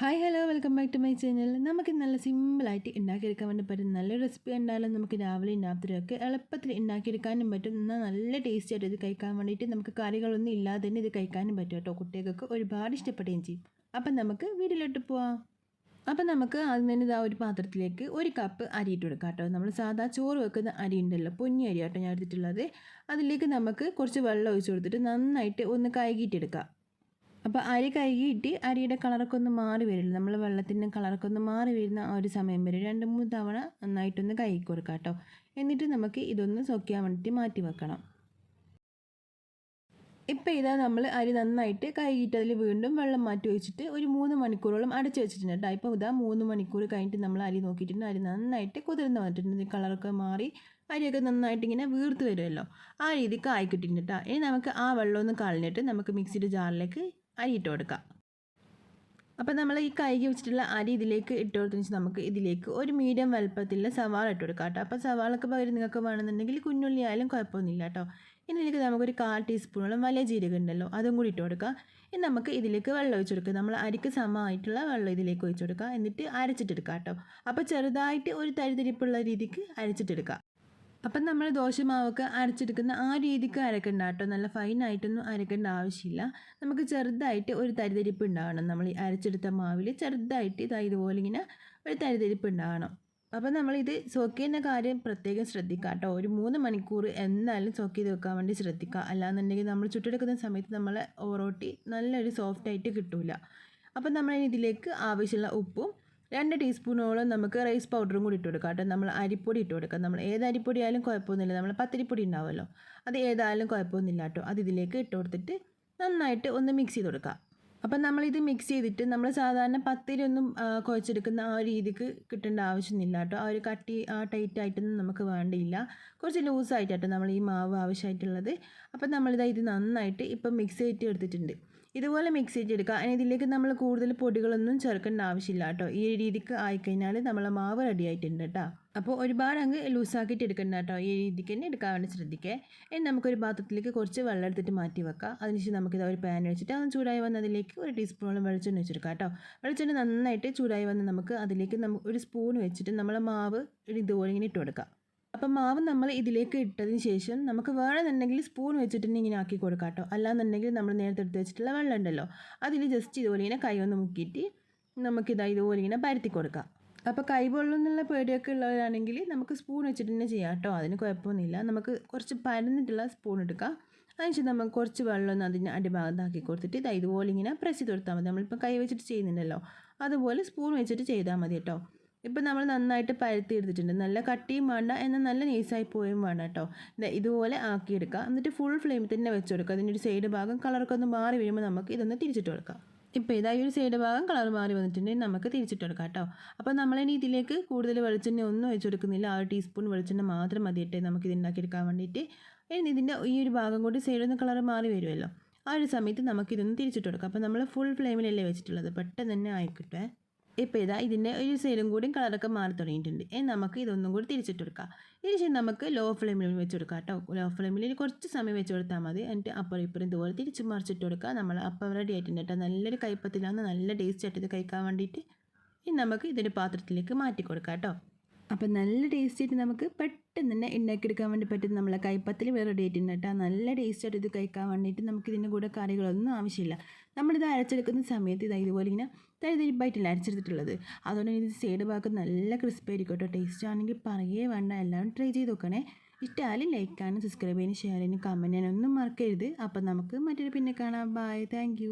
Hi hello welcome back to my channel നമുക്ക് നല്ല സിമ്പിളായിട്ട് ഉണ്ടാക്കിയെടുക്കാൻ വേണ്ടി പറ്റും നല്ലൊരു റെസിപ്പി ഉണ്ടായാലും നമുക്ക് രാവിലെ രാത്രിയൊക്കെ എളുപ്പത്തിൽ ഉണ്ടാക്കിയെടുക്കാനും പറ്റും. എന്നാൽ നല്ല ടേസ്റ്റി ആയിട്ട് ഇത് കഴിക്കാൻ വേണ്ടിയിട്ട് നമുക്ക് കറികളൊന്നും ഇല്ലാതെ തന്നെ ഇത് കഴിക്കാനും പറ്റും കേട്ടോ കുട്ടികൾക്ക് ഒരുപാട് ഇഷ്ടപ്പെടുകയും ചെയ്യും. അപ്പം നമുക്ക് വീട്ടിലോട്ട് പോവാം. അപ്പം നമുക്ക് ആദ്യം തന്നെ ഇതാ ഒരു പാത്രത്തിലേക്ക് ഒരു കപ്പ് അരി ഇട്ട് കൊടുക്കാം കേട്ടോ. നമ്മൾ സാധാ ചോറ് വെക്കുന്ന അരി ഉണ്ടല്ലോ പൊന്നി അരി കേട്ടോ ഞാൻ എടുത്തിട്ടുള്ളത്. അതിലേക്ക് നമുക്ക് കുറച്ച് വെള്ളം ഒഴിച്ച് കൊടുത്തിട്ട് നന്നായിട്ട് ഒന്ന് കഴുകിയിട്ടെടുക്കാം. അപ്പോൾ അരി കഴുകിയിട്ട് അരിയുടെ കളറൊക്കെ ഒന്ന് മാറി വരില്ല? നമ്മൾ വെള്ളത്തിന്റെ കളറൊക്കെ ഒന്ന് മാറി വരുന്ന ആ ഒരു സമയം വരെ രണ്ട് മൂന്ന് തവണ നന്നായിട്ടൊന്ന് കഴുകി കൊടുക്കാം കേട്ടോ. എന്നിട്ട് നമുക്ക് ഇതൊന്ന് സൊക്കിയാൻ വേണ്ടിയിട്ട് മാറ്റി വെക്കണം. ഇപ്പോൾ ഇതാ നമ്മൾ അരി നന്നായിട്ട് കഴുകിയിട്ട് അതിൽ വീണ്ടും വെള്ളം മാറ്റി വെച്ചിട്ട് ഒരു മൂന്ന് മണിക്കൂറോളം അടച്ച് വെച്ചിട്ടുണ്ട് കേട്ടോ. ഇപ്പോൾ ഇതാ മൂന്ന് മണിക്കൂർ കഴിഞ്ഞിട്ട് നമ്മൾ അരി നോക്കിയിട്ടുണ്ട്. അരി നന്നായിട്ട് കുതിർന്ന് വന്നിട്ടുണ്ട്. കളറൊക്കെ മാറി അരിയൊക്കെ നന്നായിട്ട് ഇങ്ങനെ വീർത്ത് വരുമല്ലോ. ആ രീതിക്ക് ആയിക്കിട്ടിട്ടുണ്ട് കേട്ടോ. ഇനി നമുക്ക് ആ വെള്ളം ഒന്ന് കളഞ്ഞിട്ട് നമുക്ക് മിക്സിയുടെ ജാറിലേക്ക് അരി ഇട്ട് കൊടുക്കാം അപ്പോൾ നമ്മൾ ഈ കൈകി വെച്ചിട്ടുള്ള അരി ഇതിലേക്ക് ഇട്ട് കൊടുത്തതിന് ശേഷം നമുക്ക് ഇതിലേക്ക് ഒരു മീഡിയം വലുപ്പത്തിലുള്ള സവാള ഇട്ട് കൊടുക്കാം കേട്ടോ. അപ്പോൾ സവാളക്ക് പകരം നിങ്ങൾക്ക് വേണമെന്നുണ്ടെങ്കിൽ കുഞ്ഞുള്ളി ആയാലും കുഴപ്പമൊന്നുമില്ല കേട്ടോ. ഇനി ഇതിലേക്ക് നമുക്കൊരു കാൽ ടീസ്പൂണോളം വലിയ ജീരകം ഉണ്ടല്ലോ അതും കൂടി ഇട്ട് കൊടുക്കാം. ഇനി നമുക്ക് ഇതിലേക്ക് വെള്ളം ഒഴിച്ച് കൊടുക്കുക നമ്മൾ അരിക്ക് സമമായിട്ടുള്ള വെള്ളം ഇതിലേക്ക് ഒഴിച്ച് കൊടുക്കുക എന്നിട്ട് അരച്ചിട്ടെടുക്കാം കേട്ടോ. അപ്പോൾ ചെറുതായിട്ട് ഒരു തരിതരിപ്പുള്ള രീതിക്ക് അരച്ചിട്ടെടുക്കാം അപ്പം നമ്മൾ ദോശമാവൊക്കെ അരച്ചെടുക്കുന്ന ആ രീതിക്ക് അരക്കണ്ട കേട്ടോ. നല്ല ഫൈനായിട്ടൊന്നും അരക്കേണ്ട ആവശ്യമില്ല. നമുക്ക് ചെറുതായിട്ട് ഒരു തരിതരിപ്പ് ഉണ്ടാവണം. നമ്മൾ ഈ അരച്ചെടുത്ത മാവിൽ ചെറുതായിട്ട് ഇതാ ഇതുപോലെ ഇങ്ങനെ ഒരു തരിതരിപ്പ് ഉണ്ടാവണം. അപ്പം നമ്മളിത് സോക്ക് ചെയ്യുന്ന കാര്യം പ്രത്യേകം ശ്രദ്ധിക്കുക കേട്ടോ. ഒരു മൂന്ന് മണിക്കൂർ എന്നാലും സോക്ക് ചെയ്ത് വെക്കാൻ വേണ്ടി ശ്രദ്ധിക്കുക. അല്ലാന്നുണ്ടെങ്കിൽ നമ്മൾ ചുട്ടെടുക്കുന്ന സമയത്ത് നമ്മളെ ഓറോട്ടി നല്ലൊരു സോഫ്റ്റായിട്ട് കിട്ടില്ല അപ്പം നമ്മൾ ഇതിലേക്ക് ആവശ്യമുള്ള ഉപ്പും രണ്ട് ടീസ്പൂണോളം നമുക്ക് റൈസ് പൗഡറും കൂടി ഇട്ട് കൊടുക്കാം കേട്ടോ. നമ്മൾ അരിപ്പൊടി ഇട്ട് കൊടുക്കാം. നമ്മൾ ഏത് അരിപ്പൊടി ആയാലും കുഴപ്പമൊന്നുമില്ല. നമ്മൾ പത്തിരിപ്പൊടി ഉണ്ടാവുമല്ലോ. അത് ഏതായാലും കുഴപ്പമൊന്നുമില്ല കേട്ടോ. അത് ഇതിലേക്ക് ഇട്ട് കൊടുത്തിട്ട് നന്നായിട്ട് ഒന്ന് മിക്സ് ചെയ്ത് കൊടുക്കാം. അപ്പം നമ്മളിത് മിക്സ് ചെയ്തിട്ട് നമ്മൾ സാധാരണ പത്തിരി ഒന്നും കുഴച്ചെടുക്കുന്ന ആ രീതിക്ക് കിട്ടേണ്ട ആവശ്യമൊന്നുമില്ല കേട്ടോ. ആ ഒരു കട്ടി ആ ടൈറ്റ് ആയിട്ടൊന്നും നമുക്ക് വേണ്ടിയില്ല. കുറച്ച് ലൂസായിട്ടാട്ടോ നമ്മൾ ഈ മാവ് ആവശ്യമായിട്ടുള്ളത്. അപ്പം നമ്മളിതാ ഇത് നന്നായിട്ട് ഇപ്പം മിക്സ് ചെയ്തിട്ട് എടുത്തിട്ടുണ്ട്. ഇതുപോലെ മിക്സ് ചെയ്തെടുക്കുക. അതിന് ഇതിലേക്ക് നമ്മൾ കൂടുതൽ പൊടികളൊന്നും ചേർക്കേണ്ട ആവശ്യമില്ല കേട്ടോ. ഈ രീതിക്ക് ആയിക്കഴിഞ്ഞാൽ നമ്മളെ മാവ് റെഡി ആയിട്ടുണ്ട് കേട്ടോ. അപ്പോൾ ഒരുപാട് അങ്ങ് ലൂസാക്കിയിട്ട് എടുക്കണ്ട കേട്ടോ. ഈ രീതിക്ക് തന്നെ എടുക്കാൻ വേണ്ടി ശ്രദ്ധിക്കുക ഇനി നമുക്കൊരു പാത്രത്തിലേക്ക് കുറച്ച് വെള്ളം എടുത്തിട്ട് മാറ്റി വെക്കാം. അതിനുശേഷം നമുക്കിത് ഒരു പാൻ വെച്ചിട്ട് അത് ചൂടായി വന്ന് അതിലേക്ക് ഒരു ടീസ്പൂണോളം വെളിച്ചെണ്ണ വെച്ചെടുക്കാം കേട്ടോ. വെളിച്ചെണ്ണ നന്നായിട്ട് ചൂടായി വന്ന് നമുക്ക് അതിലേക്ക് നമുക്ക് ഒരു സ്പൂൺ വെച്ചിട്ട് നമ്മളെ മാവ് ഇതുപോലെ ഇങ്ങനെ ഇട്ട് കൊടുക്കാം അപ്പം മാവ് നമ്മൾ ഇതിലേക്ക് ഇട്ടതിന് ശേഷം നമുക്ക് വേണമെന്നുണ്ടെങ്കിൽ സ്പൂൺ വെച്ചിട്ട് ഇങ്ങനെ ആക്കി കൊടുക്കാം കേട്ടോ. അല്ലാന്നുണ്ടെങ്കിൽ നമ്മൾ നേരത്തെ എടുത്ത് വെച്ചിട്ടുള്ള വെള്ളം ഉണ്ടല്ലോ. അതിൽ ജസ്റ്റ് ഇതുപോലെ ഇങ്ങനെ കൈ ഒന്ന് മുക്കിയിട്ട് നമുക്കിതാ ഇതുപോലെ ഇങ്ങനെ പരത്തി കൊടുക്കാം. അപ്പോൾ കൈ പൊള്ളുന്നുള്ള പേടിയൊക്കെ ഉള്ളവരാണെങ്കിൽ നമുക്ക് സ്പൂൺ വെച്ചിട്ട് തന്നെ ചെയ്യാം കേട്ടോ. അതിന് കുഴപ്പമൊന്നുമില്ല. നമുക്ക് കുറച്ച് പരന്നിട്ടുള്ള സ്പൂൺ എടുക്കാം. അതിനുശേഷം നമുക്ക് കുറച്ച് വെള്ളം അതിന് അടിഭാഗത്താക്കി കൊടുത്തിട്ട് ഇതാ ഇതുപോലെ ഇങ്ങനെ പ്രസ് ചെയ്ത് കൊടുത്താൽ മതി. നമ്മളിപ്പോൾ കൈ വെച്ചിട്ട് ചെയ്യുന്നുണ്ടല്ലോ. അതുപോലെ സ്പൂൺ വെച്ചിട്ട് ചെയ്താൽ മതി കേട്ടോ. ഇപ്പം നമ്മൾ നന്നായിട്ട് പരത്തി എടുത്തിട്ടുണ്ട്. നല്ല കട്ടിയും വേണ്ട എന്നാൽ നല്ല നൈസായി പോയും വേണ്ട കേട്ടോ. ഇതുപോലെ ആക്കിയെടുക്കുക എന്നിട്ട് ഫുൾ ഫ്ലെയിമിൽ തന്നെ വെച്ച് കൊടുക്കുക അതിന്റെ ഒരു സൈഡ് ഭാഗം കളറൊക്കെ ഒന്ന് മാറി വരുമ്പോൾ നമുക്ക് ഇതൊന്ന് തിരിച്ചിട്ട് കൊടുക്കാം. ഇപ്പോൾ ഇതാ ഒരു സൈഡ് ഭാഗം കളർ മാറി വന്നിട്ടുണ്ടെങ്കിൽ നമുക്ക് തിരിച്ചിട്ട് കൊടുക്കാം കേട്ടോ. അപ്പോൾ നമ്മളിനി ഇതിലേക്ക് കൂടുതൽ വെളിച്ചെണ്ണ ഒന്നും ഒഴിച്ചു കൊടുക്കുന്നില്ല. ആ ഒരു ടീസ്പൂൺ വെളിച്ചെണ്ണ മാത്രം മതിയിട്ടേ നമുക്ക് ഇത് ഉണ്ടാക്കിയെടുക്കാൻ വേണ്ടിയിട്ട്. ഇനി ഇതിന്റെ ഈ ഒരു ഭാഗം കൂടി സൈഡിൽ കളർ മാറി വരുമല്ലോ. ആ ഒരു സമയത്ത് നമുക്കിതൊന്ന് തിരിച്ചിട്ട് കൊടുക്കാം. അപ്പോൾ നമ്മൾ ഫുൾ ഫ്ലെയിമിലല്ലേ വെച്ചിട്ടുള്ളത്? പെട്ടെന്ന് തന്നെ ആയിക്കിട്ടേ ഇപ്പോൾ ഇതാ ഇതിന്റെ ഒരു സൈഡും കൂടി കളറൊക്കെ മാറി തുടങ്ങിയിട്ടുണ്ട്. ഇനി നമുക്ക് ഇതൊന്നും കൂടി തിരിച്ചിട്ട് കൊടുക്കാം തിരിച്ച് നമുക്ക് ലോ ഫ്ലെയിമിൽ വെച്ച് കൊടുക്കാം കേട്ടോ. ലോ ഫ്ലെയിമിൽ കുറച്ച് സമയം വെച്ച് കൊടുത്താൽ മതി. എന്നിട്ട് അപ്പുറം ഇപ്പുറം ഇതുപോലെ തിരിച്ച് മറിച്ചിട്ട് കൊടുക്കുക നമ്മൾ അപ്പം റെഡി ആയിട്ടുണ്ട് കേട്ടോ. നല്ലൊരു കൈപ്പത്തിലാണ് നല്ല ടേസ്റ്റ് ആയിട്ട് ഇത് കഴിക്കാൻ വേണ്ടിയിട്ട് ഇനി നമുക്ക് ഇതിന്റെ പാത്രത്തിലേക്ക് മാറ്റി കൊടുക്കാം കേട്ടോ. അപ്പം നല്ല ടേസ്റ്റ് ആയിട്ട് നമുക്ക് പെട്ടെന്ന് തന്നെ ഉണ്ടാക്കിയെടുക്കാൻ വേണ്ടി പറ്റും നമ്മളെ കൈപ്പത്തിൽ വേറെ റെഡി ആയിട്ടുണ്ട് കേട്ടോ. നല്ല ടേസ്റ്റ് ആയിട്ട് ഇത് കഴിക്കാൻ വേണ്ടിയിട്ട് നമുക്ക് ഇതിന്റെ കൂടെ കറികളൊന്നും ആവശ്യമില്ല. നമ്മളിത് അരച്ചെടുക്കുന്ന സമയത്ത് ഇത് ഇതുപോലെ ഇങ്ങനെ തരിതരിപ്പായിട്ടില്ല അരച്ചെടുത്തിട്ടുള്ളത്. അതുകൊണ്ട് ഇത് സൈഡ് ഭാഗത്ത് നല്ല ക്രിസ്പി ആയിരിക്കും കേട്ടോ ടേസ്റ്റ് ആണെങ്കിൽ പറയേ വേണ്ട. എല്ലാവരും ട്രൈ ചെയ്ത് നോക്കണേ. ഇഷ്ടമായാലും ലൈക്ക് ചെയ്യാനും സബ്സ്ക്രൈബ് ചെയ്യാനും ഷെയർ ചെയ്യാനും കമന്റ് ചെയ്യാനും ഒന്നും മറക്കരുത്. അപ്പം നമുക്ക് മറ്റൊരു പിന്നെ കാണാം. Bye thank